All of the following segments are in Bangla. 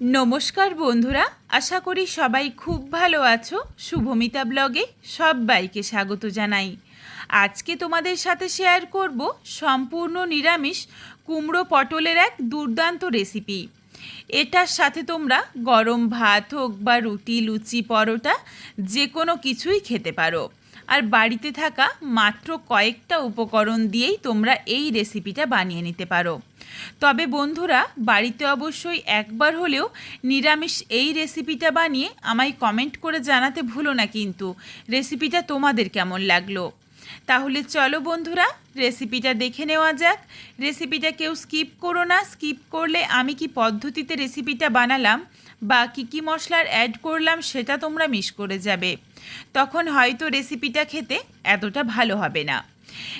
নমস্কার বন্ধুরা, আশা করি সবাই খুব ভালো আছো। শুভমিতা ব্লগে সবাইকে স্বাগত জানাই। আজকে তোমাদের সাথে শেয়ার করব সম্পূর্ণ নিরামিষ কুমড়ো পটলের এক দুর্দান্ত রেসিপি এটার সাথে তোমরা গরম ভাত হোক বা রুটি, লুচি, পরোটা যে কোনো কিছুই খেতে পারো। আর বাড়িতে থাকা মাত্র কয়েকটা উপকরণ দিয়েই তোমরা এই রেসিপিটা বানিয়ে নিতে পারো। তবে বন্ধুরা, বাড়িতে অবশ্যই একবার হলেও নিরামিষ এই রেসিপিটা বানিয়ে আমায় কমেন্ট করে জানাতে ভুলো না কিন্তু। রেসিপিটা তোমাদের কেমন লাগল? তাহলে চলো বন্ধুরা, রেসিপিটা দেখে নেওয়া যাক। রেসিপিটা কেউ স্কিপ করো না, স্কিপ করলে আমি কি পদ্ধতিতে রেসিপিটা বানালাম? বা কী কী মশলার অ্যাড করলাম সেটা তোমরা মিস করে যাবে। তখন হয়তো রেসিপিটা খেতে এতটা ভালো হবে না।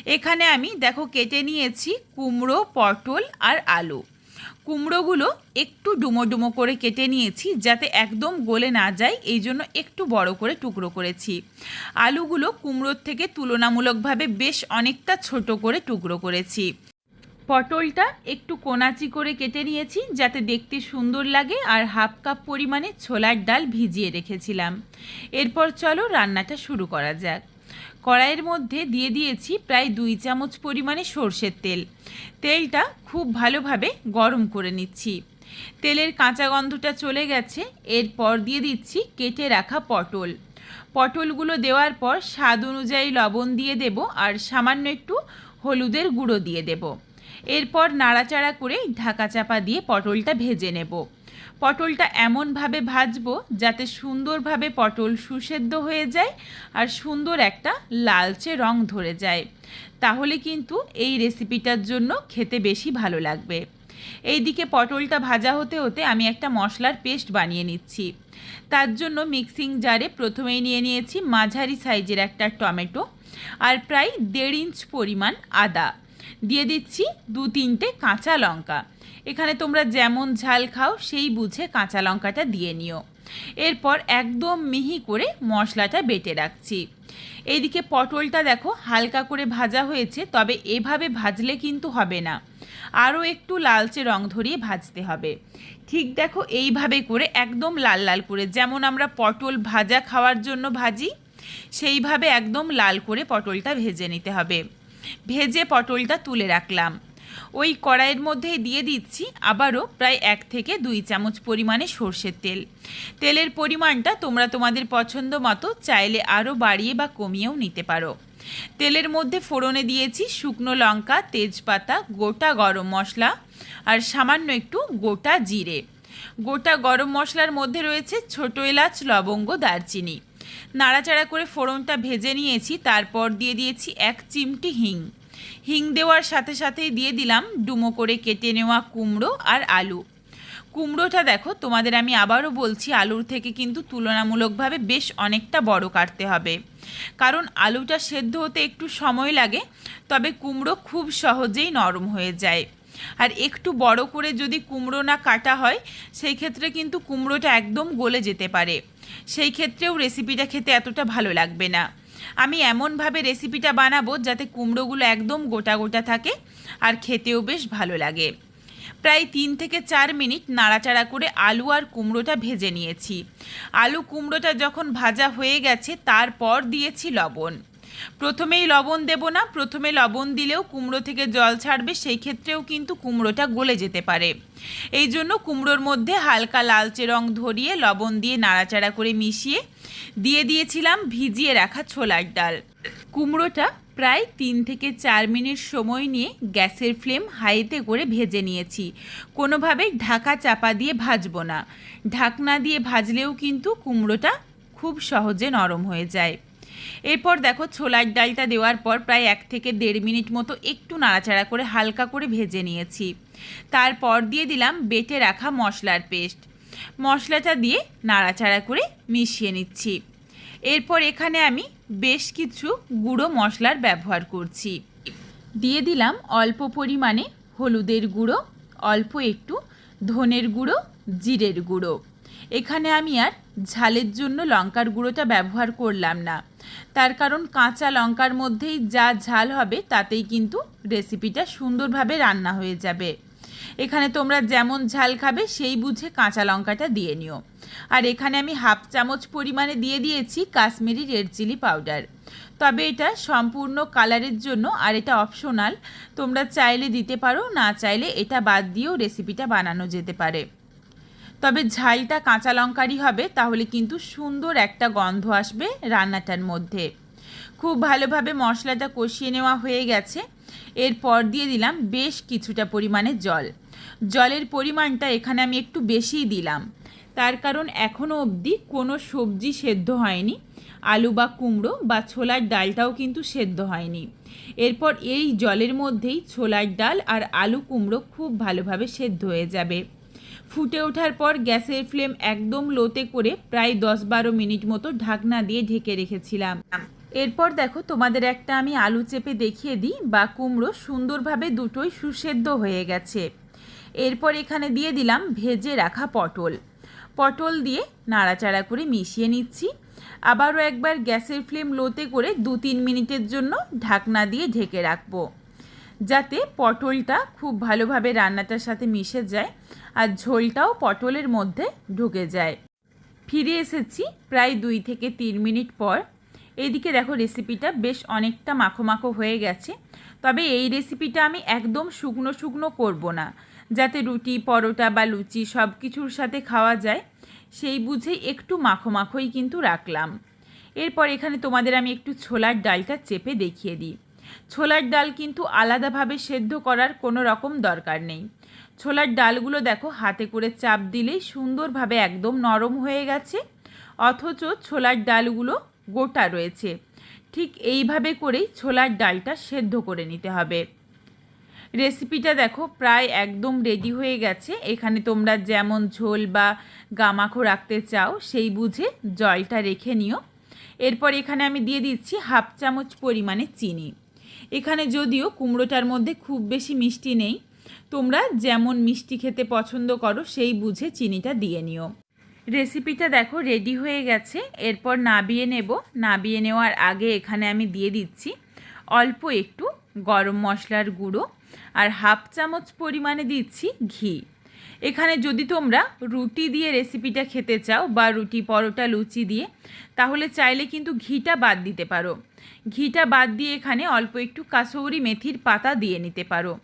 এখানে আমি দেখো কেটে নিয়েছি কুমড়ো, পটল আর আলু। কুমড়োগুলো একটু ডুমো ডুমো করে কেটে নিয়েছি যাতে একদম গলে না যায়, এই জন্য একটু বড় করে টুকরো করেছি। আলুগুলো কুমড়োর থেকে তুলনামূলকভাবে বেশ অনেকটা ছোট করে টুকরো করেছি। পটলটা একটু কোনাচি করে কেটে নিয়েছি, যাতে দেখতে সুন্দর লাগে, আর হাফ কাপ পরিমাণে ছোলার ডাল ভিজিয়ে রেখেছিলাম। এরপর চলো রান্নাটা শুরু করা যাক। কড়াইয়ের মধ্যে দিয়ে দিয়েছি প্রায় দুই চামচ পরিমাণে সর্ষের তেল। তেলটা খুব ভালোভাবে গরম করে নিচ্ছি। তেলের কাঁচা গন্ধটা চলে গেছে, এরপর দিয়ে দিচ্ছি কেটে রাখা পটল। পটলগুলো দেওয়ার পর স্বাদ অনুযায়ী লবণ দিয়ে দেব, আর সামান্য একটু হলুদের গুঁড়ো দিয়ে দেব। এরপর নাড়াচাড়া করে ঢাকা চাপা দিয়ে পটলটা ভেজে নেব। পটলটা এমনভাবে ভাজবো যাতে সুন্দরভাবে পটল সুসেদ্ধ হয়ে যায় আর সুন্দর একটা লালচে রং ধরে যায়। তাহলে কিন্তু এই রেসিপিটার জন্য খেতে বেশি ভালো লাগবে। এইদিকে পটলটা ভাজা হতে হতে আমি একটা মশলার পেস্ট বানিয়ে নিচ্ছি। তার জন্য মিক্সিং জারে প্রথমেই নিয়ে নিয়েছি মাঝারি সাইজের একটা টমেটো আর প্রায় দেড় ইঞ্চ পরিমাণ আদা। দিয়ে দিচ্ছি দু তিনটে কাঁচা লঙ্কা। এখানে তোমরা যেমন ঝাল খাও, সেই বুঝে কাঁচা লঙ্কাটা দিয়ে নিও। এরপর একদম মিহি করে মশলাটা বেটে রাখছি। এইদিকে পটলটা দেখো হালকা করে ভাজা হয়েছে, তবে এভাবে ভাজলে কিন্তু হবে না। আরও একটু লালচে রং ধরিয়ে ভাজতে হবে। ঠিক দেখো এইভাবে করে একদম লাল লাল করে, যেমন আমরা পটল ভাজা খাওয়ার জন্য ভাজি, সেইভাবে একদম লাল করে পটলটা ভেজে নিতে হবে। ভেজে পটলটা তুলে রাখলাম। ওই কড়াইয়ের মধ্যেই দিয়ে দিচ্ছি আবারও প্রায় এক থেকে দুই চামচ পরিমাণে সর্ষের তেল। তেলের পরিমাণটা তোমরা তোমাদের পছন্দ মতো চাইলে আরও বাড়িয়ে বা কমিয়েও নিতে পারো। তেলের মধ্যে ফোড়নে দিয়েছি শুকনো লঙ্কা, তেজপাতা, গোটা গরম মশলা আর সামান্য একটু গোটা জিরে। গোটা গরম মশলার মধ্যে রয়েছে ছোটো এলাচ, লবঙ্গ, দারচিনি। নাড়াচাড়া করে ফোড়নটা ভেজে নিয়েছি, তারপর দিয়ে দিয়েছি এক চিমটি হিং। হিং দেওয়ার সাথে সাথেই দিয়ে দিলাম ডুমো করে কেটে নেওয়া কুমড়ো আর আলু। কুমড়োটা দেখো, তোমাদের আমি আবারও বলছি, আলুর থেকে কিন্তু তুলনামূলকভাবে বেশ অনেকটা বড় কাটতে হবে। কারণ আলুটা সেদ্ধ হতে একটু সময় লাগে, তবে কুমড়ো খুব সহজেই নরম হয়ে যায়। আর একটু বড় করে যদি কুমড়ো না কাটা হয়, সেই ক্ষেত্রে কিন্তু কুমড়োটা একদম গলে যেতে পারে। সেই ক্ষেত্রেও রেসিপিটা খেতে এতটা ভালো লাগবে না। আমি এমনভাবে রেসিপিটা বানাবো যাতে কুমড়োগুলো একদম গোটা গোটা থাকে আর খেতেও বেশ ভালো লাগে। প্রায় তিন থেকে চার মিনিট নাড়াচাড়া করে আলু আর কুমড়োটা ভেজে নিয়েছি। আলু কুমড়োটা যখন ভাজা হয়ে গেছে, তারপর দিয়েছি লবণ। প্রথমেই লবণ দেব না, প্রথমে লবণ দিলেও কুমড়ো থেকে জল ছাড়বে, সেই ক্ষেত্রেও কিন্তু কুমড়োটা গলে যেতে পারে। এই জন্য কুমড়োর মধ্যে হালকা লালচে রং ধরিয়ে লবণ দিয়ে নাড়াচাড়া করে মিশিয়ে দিয়ে দিয়েছিলাম ভিজিয়ে রাখা ছোলার ডাল। কুমড়োটা প্রায় তিন থেকে চার মিনিট সময় নিয়ে গ্যাসের ফ্লেম হাইতে করে ভেজে নিয়েছি। কোনোভাবেই ঢাকা চাপা দিয়ে ভাজবো না। ঢাকনা দিয়ে ভাজলেও কিন্তু কুমড়োটা খুব সহজে নরম হয়ে যায়। এরপর দেখো ছোলার ডালটা দেওয়ার পর প্রায় এক থেকে দেড় মিনিট মতো একটু নাড়াচাড়া করে হালকা করে ভেজে নিয়েছি। তারপর দিয়ে দিলাম বেটে রাখা মশলার পেস্ট। মশলাটা দিয়ে নাড়াচাড়া করে মিশিয়ে নিচ্ছি। এরপর এখানে আমি বেশ কিছু গুঁড়ো মশলার ব্যবহার করছি। দিয়ে দিলাম অল্প পরিমাণে হলুদের গুঁড়ো, অল্প একটু ধনের গুঁড়ো, জিরের গুঁড়ো। এখানে আমি আর ঝালের জন্য লঙ্কার গুঁড়োটা ব্যবহার করলাম না। তার কারণ কাঁচা লঙ্কার মধ্যেই যা ঝাল হবে তাতেই কিন্তু রেসিপিটা সুন্দরভাবে রান্না হয়ে যাবে। এখানে তোমরা যেমন ঝাল খাবে সেই বুঝে কাঁচা লঙ্কাটা দিয়ে নিও। আর এখানে আমি হাফ চামচ পরিমাণে দিয়ে দিয়েছি কাশ্মীরি রেড চিলি পাউডার। তবে এটা সম্পূর্ণ কালারের জন্য আর এটা অপশনাল। তোমরা চাইলে দিতে পারো, না চাইলে এটা বাদ দিয়েও রেসিপিটা বানানো যেতে পারে। তবে ঝালটা কাঁচা লঙ্কারই হবে, তাহলে কিন্তু সুন্দর একটা গন্ধ আসবে রান্নাটার মধ্যে। খুব ভালোভাবে মশলাটা কষিয়ে নেওয়া হয়ে গেছে। এরপর দিয়ে দিলাম বেশ কিছুটা পরিমাণে জল। জলের পরিমাণটা এখানে আমি একটু বেশিই দিলাম। তার কারণ এখনও অবধি কোনো সবজি সেদ্ধ হয়নি। আলু বা কুমড়ো বা ছোলার ডালটাও কিন্তু সেদ্ধ হয়নি। এরপর এই জলের মধ্যেই ছোলার ডাল আর আলু কুমড়ো খুব ভালোভাবে সেদ্ধ হয়ে যাবে। ফুটে ওঠার পর গ্যাসের ফ্লেম একদম লোতে করে প্রায় দশ বারো মিনিট মতো ঢাকনা দিয়ে ঢেকে রেখেছিলাম। এরপর দেখো তোমাদের একটা আমি আলু চেপে দেখিয়ে দিই, বা কুমড়ো সুন্দরভাবে দুটোই সুসেদ্ধ হয়ে গেছে। এরপর এখানে দিয়ে দিলাম ভেজে রাখা পটল। পটল দিয়ে নাড়াচাড়া করে মিশিয়ে নিচ্ছি। আবারও একবার গ্যাসের ফ্লেম লোতে করে দু তিন মিনিটের জন্য ঢাকনা দিয়ে ঢেকে রাখব। যাতে পটলটা খুব ভালোভাবে রান্নাটার সাথে মিশে যায় আর ঝোলটাও পটলের মধ্যে ঢুকে যায়। ফিরে এসেছি প্রায় দুই থেকে তিন মিনিট পর। এইদিকে দেখো রেসিপিটা বেশ অনেকটা মাখো মাখো হয়ে গেছে। তবে এই রেসিপিটা আমি একদম শুকনো শুকনো করব না। যাতে রুটি, পরোটা বা লুচি সব কিছুর সাথে খাওয়া যায়, সেই বুঝে একটু মাখো মাখোই কিন্তু রাখলাম। এরপর এখানে তোমাদের আমি একটু ছোলার ডালটা চেপে দেখিয়ে দিই। ছোলার ডাল কিন্তু আলাদাভাবে সেদ্ধ করার কোনো রকম দরকার নেই। ছোলার ডালগুলো দেখো, হাতে করে চাপ দিলেই সুন্দরভাবে একদম নরম হয়ে গেছে। অথচ ছোলার ডালগুলো গোটা রয়েছে। ঠিক এইভাবে করেই ছোলার ডালটা সেদ্ধ করে নিতে হবে। রেসিপিটা দেখো, প্রায় একদম রেডি হয়ে গেছে। এখানে তোমরা যেমন ঝোল বা গামাখো রাখতে চাও, সেই বুঝে জলটা রেখে নিও। এরপর এখানে আমি দিয়ে দিচ্ছি হাফ চামচ পরিমাণে চিনি। এখানে যদিও কুমড়োটার মধ্যে খুব বেশি মিষ্টি নেই, তোমরা যেমন মিষ্টি খেতে পছন্দ করো, সেই বুঝে চিনিটা দিয়ে নিও। রেসিপিটা দেখো রেডি হয়ে গেছে, এরপর নাবিয়ে নেব। নাবিয়ে নেওয়ার আগে এখানে আমি দিয়ে দিচ্ছি অল্প একটু গরম মশলার গুঁড়ো আর হাফ চামচ পরিমাণে দিচ্ছি ঘি। এখানে যদি তোমরা রুটি দিয়ে রেসিপিটা খেতে চাও বা রুটি, পরোটা, লুচি দিয়ে, তাহলে চাইলে কিন্তু ঘিটা বাদ দিতে পারো। ঘিটা বাদ দিয়ে এখানে অল্প একটু কাসৌরি মেথির পাতা দিয়ে নিতে পারো।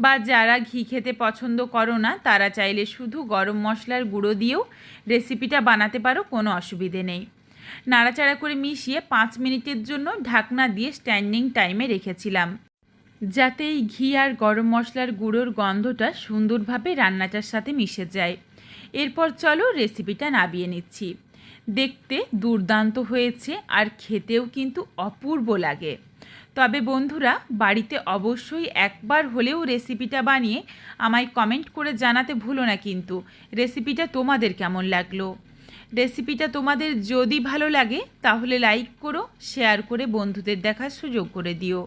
বা যারা ঘি খেতে পছন্দ করো না, তারা চাইলে শুধু গরম মশলার গুঁড়ো দিয়েও রেসিপিটা বানাতে পারো, কোনো অসুবিধে নেই। নাড়াচাড়া করে মিশিয়ে পাঁচ মিনিটের জন্য ঢাকনা দিয়ে স্ট্যান্ডিং টাইমে রেখেছিলাম। যাতে এই ঘি আর গরম মশলার গুঁড়োর গন্ধটা সুন্দরভাবে রান্নাটার সাথে মিশে যায়। এরপর চলো রেসিপিটা নাবিয়ে নিচ্ছি। দেখতে দুর্দান্ত হয়েছে আর খেতেও কিন্তু অপূর্ব লাগে। তবে বন্ধুরা, বাড়িতে অবশ্যই একবার হলেও রেসিপিটা বানিয়ে আমায় কমেন্ট করে জানাতে ভুলো না কিন্তু। রেসিপিটা তোমাদের কেমন লাগল? রেসিপিটা তোমাদের যদি ভালো লাগে, তাহলে লাইক করো শেয়ার করে বন্ধুদের দেখার সুযোগ করে দিও।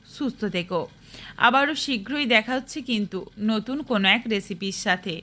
সুস্থ থেকো। আবারও শীঘ্রই দেখা হচ্ছে কিন্তু নতুন কোনো এক রেসিপির সাথে।